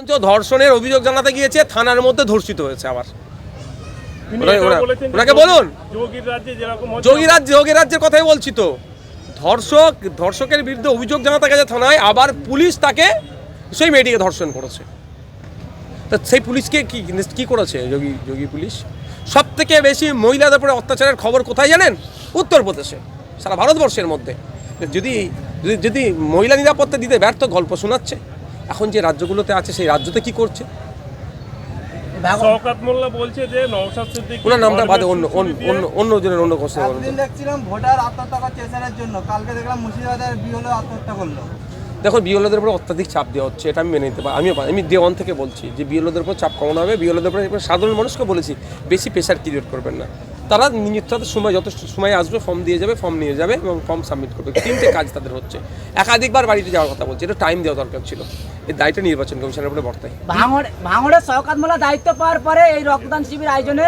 ধর্ষণের অভিযোগ জানাতে গিয়েছে থানার মধ্যে ধর্ষিত হয়েছে আবার। ওনাকে বলুন। যোগীরাজ যোগীরাজ্যের কথাই বলছি তো। ধর্ষক ধর্ষকের বিরুদ্ধে অভিযোগ জানাতে গেছে থানায় আবার পুলিশ তাকে সেই মেয়েটিকে ধর্ষণ করেছে। তা সেই পুলিশকে কি কি করেছে যোগী যোগী পুলিশ? সব থেকে বেশি মহিলাদের উপরে অত্যাচারের খবর কোথায় জানেন? উত্তরপ্রদেশে সারা ভারতবর্ষের মধ্যে। যদি যদি মহিলা নিরাপত্তা দিতে ব্যর্থ গল্প শোনাচ্ছে এখন যে রাজ্যগুলোতে আছে সেই রাজ্যতে কি করছে? শওকত মোল্লা বলছে যে নওশাদ সিদ্দিকী ওনার নামটা বাদে অন্য অন্য অন্য অন্য জনের অন্য কোশ্চেন দেখছিলাম ভোটার আত্মহত্যা করছে এসআরের জন্য। কালকে দেখলাম মুর্শিদাবাদের আত্মহত্যা করল। দেখো উপর অত্যাধিক চাপ দেওয়া হচ্ছে এটা আমি মেনে নিতে পারি আমিও আমি ডে ওয়ান থেকে বলছি যে বিএলওদের উপর চাপ কমানো হবে। বিএলওদের উপর এবার সাধারণ মানুষকে বলেছি বেশি প্রেশার ক্রিয়েট করবেন না। তারা নিজের সময় যত সময় আসবে ফর্ম দিয়ে যাবে ফর্ম নিয়ে যাবে এবং ফর্ম সাবমিট করবে। তিনটে কাজ তাদের হচ্ছে। একাধিকবার বাড়িতে যাওয়ার কথা বলছে এটা টাইম দেওয়া দরকার ছিল। এই দায়িত্ব নির্বাচন কমিশনের উপরে বর্তায়। ভাঙড় ভাঙড়ের শওকাত দায়িত্ব পাওয়ার পরে এই রক্তদান শিবির আয়োজনে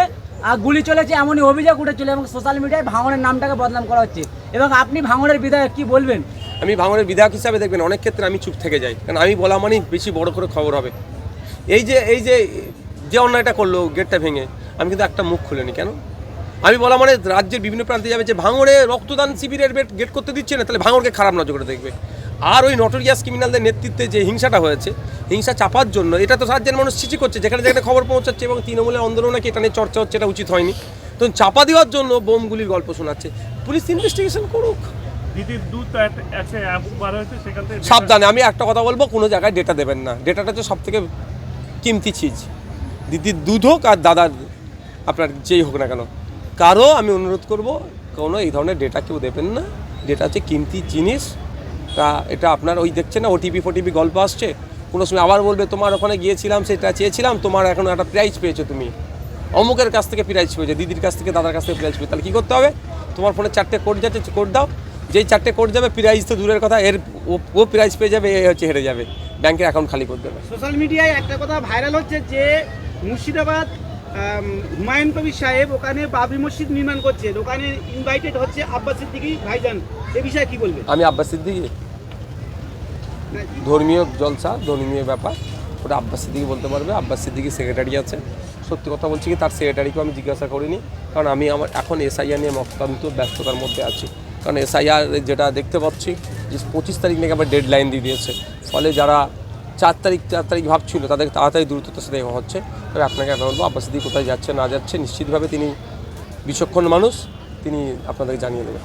গুলি চলেছে এমনই অভিযোগ উঠেছিল এবং সোশ্যাল মিডিয়ায় ভাঙড়ের নামটাকে বদনাম করা হচ্ছে। এবং আপনি ভাঙড়ের বিধায়ক কি বলবেন? আমি ভাঙনের বিধায়ক হিসাবে দেখবেন অনেক ক্ষেত্রে আমি চুপ থেকে যাই কারণ আমি বলা মানেই বেশি বড় করে খবর হবে। এই যে এই যে যে অন্যায়টা করল গেটটা ভেঙে আমি কিন্তু একটা মুখ খুলিনি। কেন? আমি বলা মানে রাজ্যের বিভিন্ন প্রান্তে যাবে যে ভাঙড়ে রক্তদান শিবিরের বেট গেট করতে দিচ্ছে না তাহলে ভাঙড়কে খারাপ নজর করে দেখবে। আর ওই নটোরিয়াস ক্রিমিনালদের নেতৃত্বে যে হিংসাটা হয়েছে হিংসা চাপার জন্য এটা তো রাজ্যের মানুষ চিচি করছে যেখানে যেখানে খবর পৌঁছাচ্ছে এবং তৃণমূলের আন্দোলন নাকি এটা নিয়ে চর্চা হচ্ছে এটা উচিত হয়নি। তো চাপা দেওয়ার জন্য বোমগুলির গল্প শোনাচ্ছে। পুলিশ ইনভেস্টিগেশন করুক। সাবধানে আমি একটা কথা বলব কোনো জায়গায় ডেটা দেবেন না। ডেটাটা হচ্ছে সব থেকে কিমতি চিজ দিদির দুধ হোক আর দাদার আপনার যেই হোক না কেন। কারও আমি অনুরোধ করব, কোনো এই ধরনের ডেটা কেউ দেবেন না। ডেটা হচ্ছে কিমতি জিনিস, তা এটা আপনার ওই দেখছেন না ওটিপি ফোটিপি গল্প আসছে। কোনো সময় আবার বলবে, তোমার ওখানে গিয়েছিলাম, সেটা চেয়েছিলাম, তোমার এখন একটা প্রাইজ পেয়েছ তুমি। অমুকের কাছ থেকে প্রাইজ পেয়েছে, দিদির কাছ থেকে, দাদার কাছ থেকে প্রাইজ পেয়েছে। তাহলে কী করতে হবে? তোমার ফোনে চারটে কোড যাচ্ছে কোড দাও। যেই চারটে কোড যাবে প্রাইজ তো দূরের কথা, এর ও- প্রাইজ পেয়ে যাবে, এ হচ্ছে হেরে যাবে। ব্যাংকের অ্যাকাউন্ট খালি করে দেবে। সোশ্যাল মিডিয়ায় একটা কথা ভাইরাল হচ্ছে যে, মুর্শিদাবাদ হুমায়ুন কবির সাহেব ওখানে বাবরি মসজিদ নির্মাণ করছে ওখানে ইনভাইটেড হচ্ছে আব্বাস সিদ্দিকী ভাইজান। এ বিষয়ে কি বলবেন? আমি আব্বাস সিদ্দিকি। ধর্মীয় জলসা ধর্মীয় ব্যাপার। ওটা আব্বাস সিদ্দিকি বলতে পারবে। আব্বাস সিদ্দিকি সেক্রেটারি আছে। সত্যি কথা বলছি কি তার সেক্রেটারিকেও আমি জিজ্ঞাসা করিনি। কারণ আমি আমার এখন এসআইআর নিয়ে অত্যন্ত ব্যস্ততার মধ্যে আছি। কারণ এসআইআর যেটা দেখতে পাচ্ছি যে পঁচিশ তারিখ নাকি আবার ডেড লাইন দিয়ে দিয়েছে। ফলে যারা চার তারিখ চার তারিখ ভাবছিল তাদের তাড়াতাড়ি দ্রুততার সাথে হচ্ছে। তবে আপনাকে আমি বলব, আব্বাস সিদ্দিক কোথায় যাচ্ছে, না যাচ্ছে, নিশ্চিতভাবে তিনি বিচক্ষণ মানুষ, তিনি আপনাদের জানিয়ে দেবেন।